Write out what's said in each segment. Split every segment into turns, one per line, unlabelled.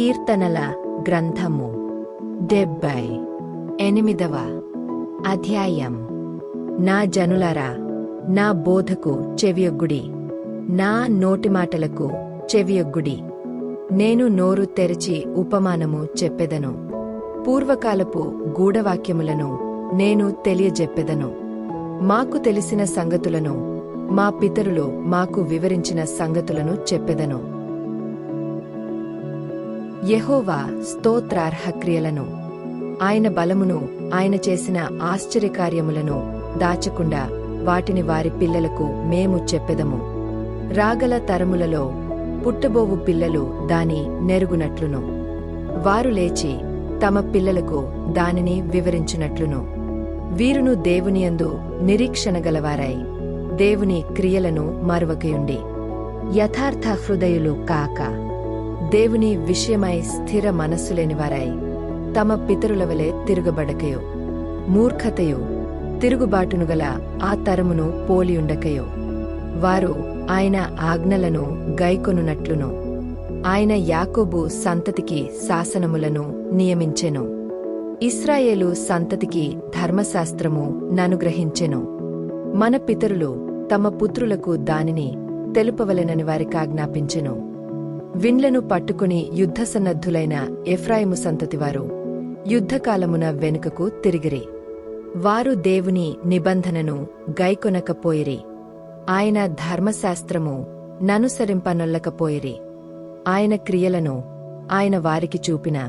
కీర్తనల గ్రంథము. డెబ్బై ఎనిమిదవ అధ్యాయం. నా జనులరా నా బోధకు చెవియొగ్గుడి. నా నోటి మాటలకు చెవియొగ్గుడి. నేను నోరు తెరచి ఉపమానము చెప్పెదను. పూర్వకాలపు గూఢవాక్యములను నేను తెలియజెప్పెదను. మాకు తెలిసిన సంగతులను మా పితరులు మాకు వివరించిన సంగతులను చెప్పెదను. యెహోవా స్తోత్రార్హ క్రియలను ఆయన బలమును ఆయన చేసిన ఆశ్చర్యకార్యములను దాచకుండా వాటిని వారి పిల్లలకు మేము చెప్పెదము. రాగల తరములలో పుట్టబోవు పిల్లలు దాని నెరుగునట్లును. వారు లేచి తమ పిల్లలకు దానిని వివరించినట్లును. వీరును దేవునియందు నిరీక్షణ గలవారై దేవుని క్రియలను మరువకయుండి. యథార్థ హృదయులు కాక. దేవుని విషయమై స్థిర మనస్సులేనివారై తమ పితరుల వలె తిరుగబడకయో. మూర్ఖతయు తిరుగుబాటును గల ఆ తరమును పోలియుండకయో వారు ఆయన ఆజ్ఞలను గైకొనున్నట్లును. ఆయన యాకోబు సంతతికి శాసనములను నియమించెను. ఇస్రాయేలు సంతతికి ధర్మశాస్త్రము ననుగ్రహించెను. మన పితరులు తమ పుత్రులకు దానిని తెలుపవలెనని వారికాజ్ఞాపించెను విండ్లను పట్టుకుని యుద్ధసన్నద్ధులైన ఎఫ్రాయిము సంతతివారు యుద్ధకాలమున వెనుకకు తిరిగిరి. వారు దేవుని నిబంధనను గైకొనకపోయిరి. ఆయన ధర్మశాస్త్రము ననుసరింపనొల్లకపోయిరి. ఆయన క్రియలను ఆయన వారికి చూపిన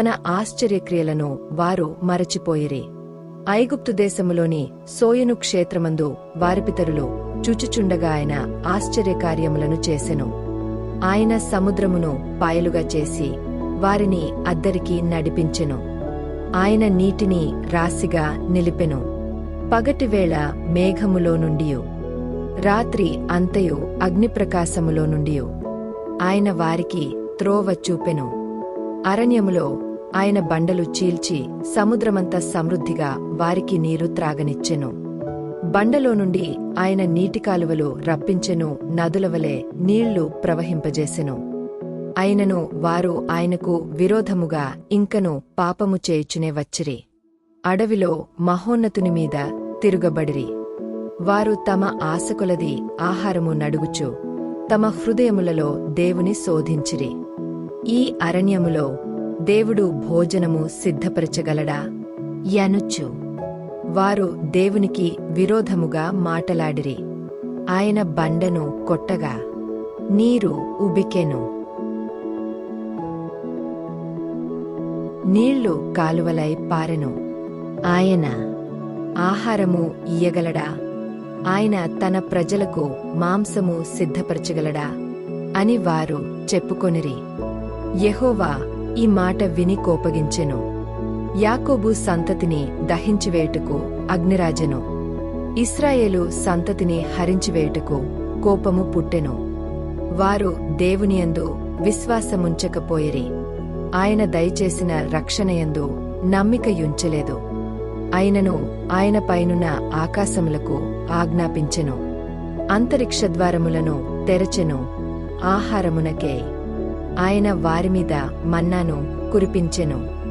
తన ఆశ్చర్యక్రియలను వారు మరచిపోయిరి. ఐగుప్తు దేశములోని సోయను క్షేత్రమందు వారిపితరులు చుచుచుండగా ఆయన ఆశ్చర్యకార్యములను చేసెను. ఆయన సముద్రమును పాయలుగా చేసి వారిని అద్దరికి నడిపించెను. ఆయన నీటిని రాశిగా నిలిపెను. పగటివేళ మేఘములో నుండియు. రాత్రి అంతయు అగ్నిప్రకాశములో నుండియు. ఆయన వారికి త్రోవ చూపెను. అరణ్యములో ఆయన బండలు చీల్చి సముద్రమంత సమృద్ధిగా వారికి నీరు త్రాగనిచ్చెను. బండలో నుండి ఆయన నీటికాలువలు రప్పించెను నదులవలే నీళ్ళు ప్రవహింపజేసెను. అయినను వారు ఆయనకు విరోధముగా ఇంకను పాపము చేయుచునే వచ్చిరి. అడవిలో మహోన్నతుని మీద తిరుగబడిరి. వారు తమ ఆశకులది ఆహారము నడుగుచు తమ హృదయములలో దేవుని శోధించిరి. ఈ అరణ్యములో దేవుడు భోజనము సిద్ధపరచగలడా? యనుచ్చు. వారు దేవునికి విరోధముగా మాటలాడిరి. ఆయన బండను కొట్టగా నీరు ఉబికెను. నీళ్ళు కాలువలై పారెను. ఆయన ఆహారము ఇయ్యగలడా? ఆయన తన ప్రజలకు మాంసము సిద్ధపరచగలడా? అని వారు చెప్పుకొనిరి. యెహోవా ఈ మాట విని కోపగించెను. యాకోబు సంతతిని దహించివేయుటకు అగ్నిరాజను. ఇస్రాయేలు సంతతిని హరించివేయుటకు కోపము పుట్టెను. వారు దేవునియందు విశ్వాసముంచకపోయిరి. ఆయన దయచేసిన రక్షణయందు నమ్మికయుంచలేదు. ఆయనను ఆయన పైనున్న ఆకాశములకు ఆజ్ఞాపించెను. అంతరిక్షద్వారములను తెరచెను. ఆహారమునకే ఆయన వారిమీద మన్నాను కురిపించెను.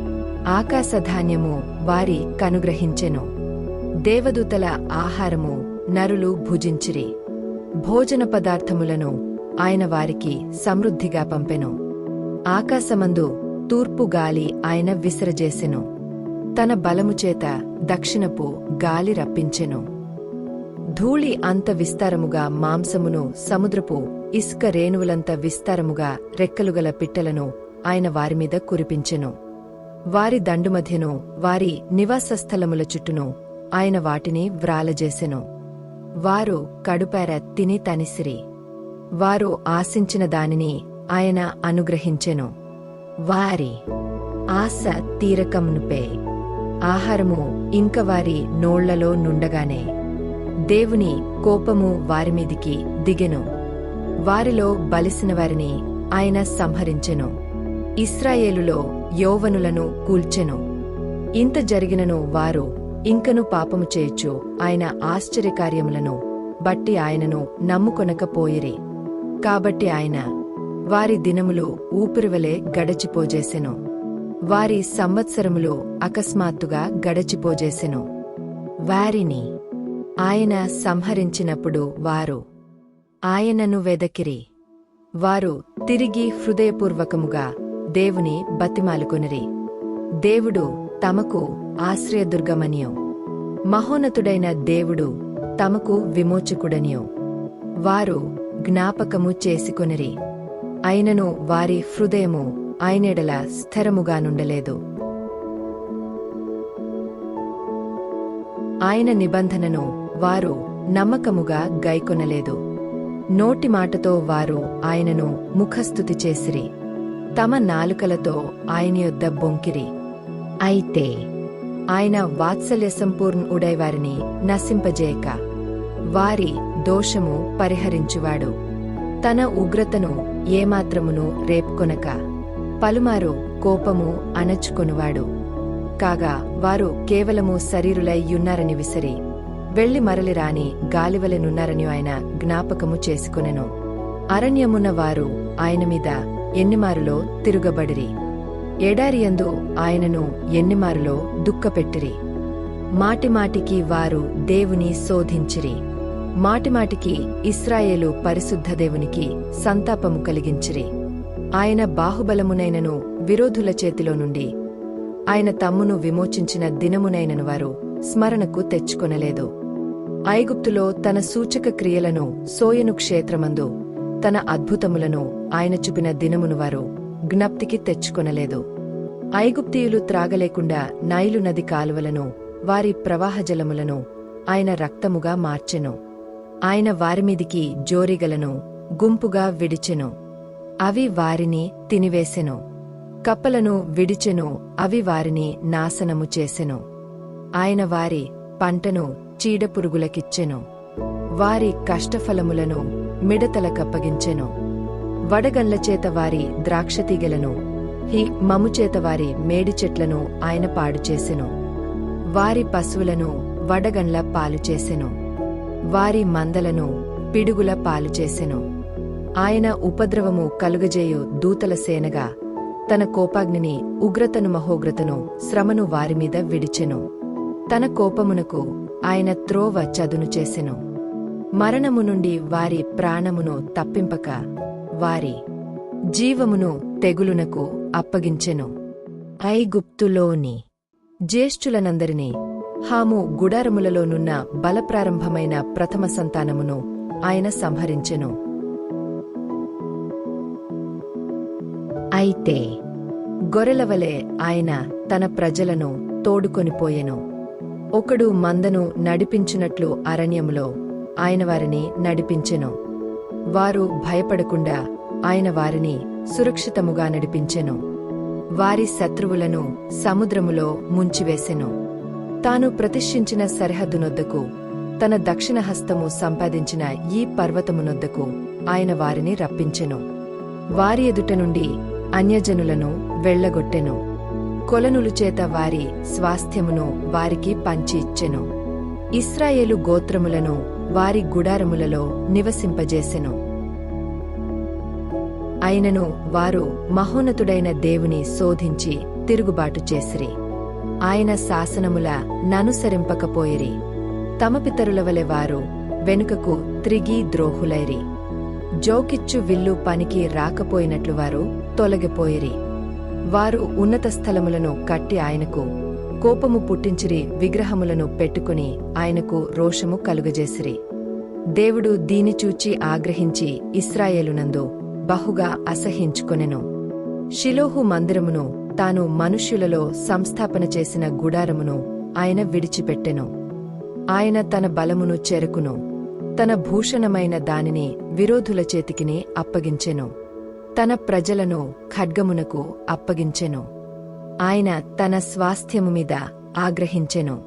ఆకాశధాన్యము వారి కనుగ్రహించెను. దేవదూతల ఆహారము నరులు భుజించిరి. భోజన పదార్థములను ఆయన వారికి సమృద్ధిగా పంపెను. ఆకాశమందు తూర్పు గాలి ఆయన విసిరజేసెను. తన బలముచేత దక్షిణపు గాలి రప్పించెను. ధూళి అంత విస్తారముగా మాంసమును సముద్రపు ఇసుక రేణువులంత విస్తారముగా రెక్కలుగల పిట్టలను ఆయన వారిమీద కురిపించెను. వారి దండుమధ్యను వారి నివాసస్థలముల చుట్టూను ఆయన వాటిని వ్రాలజేసెను. వారు కడుపార తిని తనిసిరి. వారు ఆశించిన దానిని ఆయన అనుగ్రహించెను. వారి ఆశ తీరకమునుపే. ఆహారము ఇంక వారి నోళ్ళలో నుండగానే. దేవుని కోపము వారి మీదికి దిగెను. వారిలో బలిసిన వారిని ఆయన సంహరించెను. ఇస్రాయేలులో యౌవనులను కూల్చెను. ఇంత జరిగినను వారు ఇంకను పాపము చేయొచ్చు ఆయన ఆశ్చర్యకార్యములను బట్టి ఆయనను నమ్ముకొనకపోయిరి. కాబట్టి ఆయన వారి దినములు ఊపిరివలే గడచిపోజేసెను. వారి సంవత్సరములు అకస్మాత్తుగా గడచిపోజేసెను. వారిని ఆయన సంహరించినప్పుడు వారు ఆయనను వెదకిరి. వారు తిరిగి హృదయపూర్వకముగా దేవుని బతిమాలుకొనిరి. దేవుడు తమకు ఆశ్రయదుర్గమనియో. మహోన్నతుడైన దేవుడు తమకు విమోచకుడనియో. వారు జ్ఞాపకము చేసుకొనిరి. అయినను వారి హృదయము ఆయనెడల స్థిరముగా నుండలేదు. ఆయన నిబంధనను వారు నమ్మకముగా గైకొనలేదు. నోటి మాటతో వారు ఆయనను ముఖస్థుతి చేసిరి. తమ నాలుకలతో ఆయన యొద్ద బొంకిరి. అయితే ఆయన వాత్సల్య సంపూర్ణుడై వారిని నశింపజేయక వారి దోషము పరిహరించువాడు. తన ఉగ్రతను ఏమాత్రమును రేపుకొనక పలుమారు కోపము అణచుకొనువాడు. కాగా వారు కేవలము శరీరులై విసిరి విసరి వెళ్ళి మరలి రాని గాలివలెనున్నారని ఆయన జ్ఞాపకము చేసుకొనెను. అరణ్యమున్న వారు ఆయన మీద ఎన్నిమారులో తిరుగబడిరి. ఎడారియందు ఆయనను ఎన్నిమారులో దుఃఖపెట్టిరి. మాటిమాటికి వారు దేవుని శోధించిరి. మాటిమాటికి ఇస్రాయేలు పరిశుద్ధ దేవునికి సంతాపము కలిగించిరి. ఆయన బాహుబలమునైనను విరోధుల చేతిలో నుండి ఆయన తమ్మును విమోచించిన దినమునైనను వారు స్మరణకు తెచ్చుకొనలేదు. ఐగుప్తులో తన సూచక క్రియలను సోయను క్షేత్రమందు తన అద్భుతములను ఆయన చూపిన దినమును వారు జ్ఞప్తికి తెచ్చుకొనలేదు. ఐగుప్తీయులు త్రాగలేకుండా నైలు నది కాలువలను వారి ప్రవాహజలములను ఆయన రక్తముగా మార్చెను. ఆయన వారిమీదికి జోరిగలను గుంపుగా విడిచెను. అవి వారిని తినివేసెను. కప్పలను విడిచెను అవి వారిని నాశనము చేసెను. ఆయన వారి పంటను చీడపురుగులకిచ్చెను వారి కష్టఫలములను మిడతలకప్పగించెను. వడగండ్లచేత వారి ద్రాక్షతీగలను హి మముచేత వారి మేడి చెట్లను ఆయన పాడుచేసెను వారి పశువులను వడగండ్ల పాలుచేసెను వారి మందలను పిడుగుల పాలుచేసెను ఆయన ఉపద్రవము కలుగజేయు దూతల సేనగా తన కోపాగ్నిని ఉగ్రతను మహోగ్రతను శ్రమను వారిమీద విడిచెను. తన కోపమునకు ఆయన త్రోవ చదును చేసెను. మరణము నుండి వారి ప్రాణమును తప్పింపక వారి జీవమును తెగులునకు అప్పగించెను. ఐగుప్తులోని జ్యేష్ఠులనందరినీ హాము గుడారములలోనున్న బలప్రారంభమైన ప్రథమ సంతానమును ఆయన సంహరించెను. అయితే గొర్రెలవలే ఆయన తన ప్రజలను తోడుకొనిపోయెను ఒకడు మందను నడిపించినట్లు అరణ్యములో ఆయన వారిని నడిపించెను. వారు భయపడకుండా ఆయన వారిని సురక్షితముగా నడిపించెను. వారి శత్రువులను సముద్రములో ముంచివేసెను. తాను ప్రతిష్ఠించిన సరిహద్దునొద్దకు తన దక్షిణహస్తము సంపాదించిన ఈ పర్వతమునొద్దకు ఆయన వారిని రప్పించెను. వారి ఎదుట నుండి అన్యజనులను వెళ్ళగొట్టెను కొలనులు చేత వారి స్వాస్థ్యమును వారికి పంచి ఇచ్చెను. ఇస్రాయేలు గోత్రములను వారి గుడారములలో నివసింపజేసెను. అయినను వారు మహోన్నతుడైన దేవుని శోధించి తిరుగుబాటు చేసిరి. ఆయన శాసనముల ననుసరింపకపోయిరి. తమ పితరుల వలె వారు వెనుకకు త్రిగి ద్రోహులైరి. జోకిచ్చు విల్లు పనికి రాకపోయినట్లు వారు తొలగిపోయిరి. వారు ఉన్నత స్థలములను కట్టి ఆయనకు కోపము పుట్టించిరి విగ్రహములను పెట్టుకుని ఆయనకు రోషము కలుగజేసిరి. దేవుడు దీని చూచి ఆగ్రహించి ఇస్రాయేలునందు బహుగా అసహించుకొనెను షిలోహు మందిరమును తాను మనుష్యులలో సంస్థాపన చేసిన గుడారమును ఆయన విడిచిపెట్టెను. ఆయన తన బలమును చెరుకును. తన భూషణమైన దానిని విరోధుల చేతికిని అప్పగించెను. తన ప్రజలను ఖడ్గమునకు అప్పగించెను. ఆయన తన స్వాస్థ్యము మీద ఆగ్రహించెను.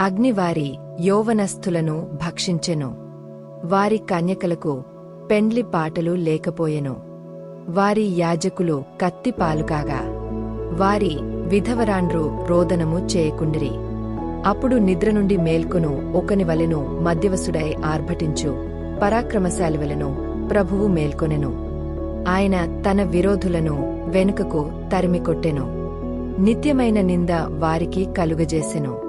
అగ్నివారి యౌవనస్థులను భక్షించెను. వారి కన్యకలకు పెండ్లి పాటలు లేకపోయెను. వారి యాజకులు కత్తిపాలుకాగా వారి విధవరాండ్రు రోదనము చేయకుండిరి. అప్పుడు నిద్ర నుండి మేల్కొను ఒకని వలెను మధ్యవసుడై ఆర్భటించు పరాక్రమశాలి వలెను ప్రభువు మేల్కొనెను. ఆయన తన విరోధులను వెనుకకు తరిమికొట్టెను. నిత్యమైన నింద వారికి కలుగజేసెను.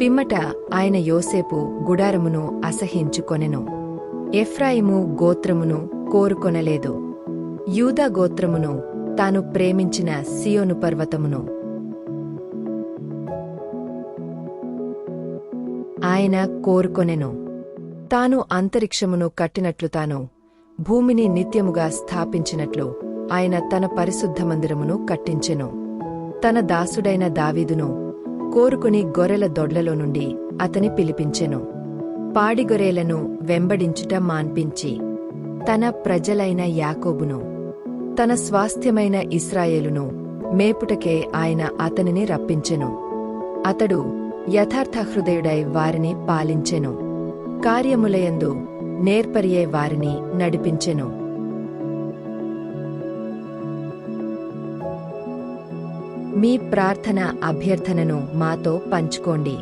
పిమ్మట ఆయన యోసేపు గుడారమును అసహించుకొనెను ఎఫ్రాయిము గోత్రమును కోరుకొనలేదు. యూదా గోత్రమును తాను ప్రేమించిన సియోను పర్వతమును. ఆయన కోరుకొనెను. తాను అంతరిక్షమును కట్టినట్లు తాను భూమిని నిత్యముగా స్థాపించినట్లు ఆయన తన పరిశుద్ధ మందిరమును కట్టించెను. తన దాసుడైన దావీదును కోరుకుని గొర్రెల దొడ్లలో నుండి అతని పిలిపించెను. పాడిగొర్రెలను వెంబడించుట మాన్పించి తన ప్రజలైన యాకోబును తన స్వాస్థ్యమైన ఇస్రాయేలును మేపుటకే ఆయన అతనిని రప్పించెను. అతడు యథార్థ హృదయుడై వారిని పాలించెను. కార్యములయందు నేర్పరియే వారిని నడిపించెను. మీ ప్రార్థన అభ్యర్థనను మాతో పంచుకోండి.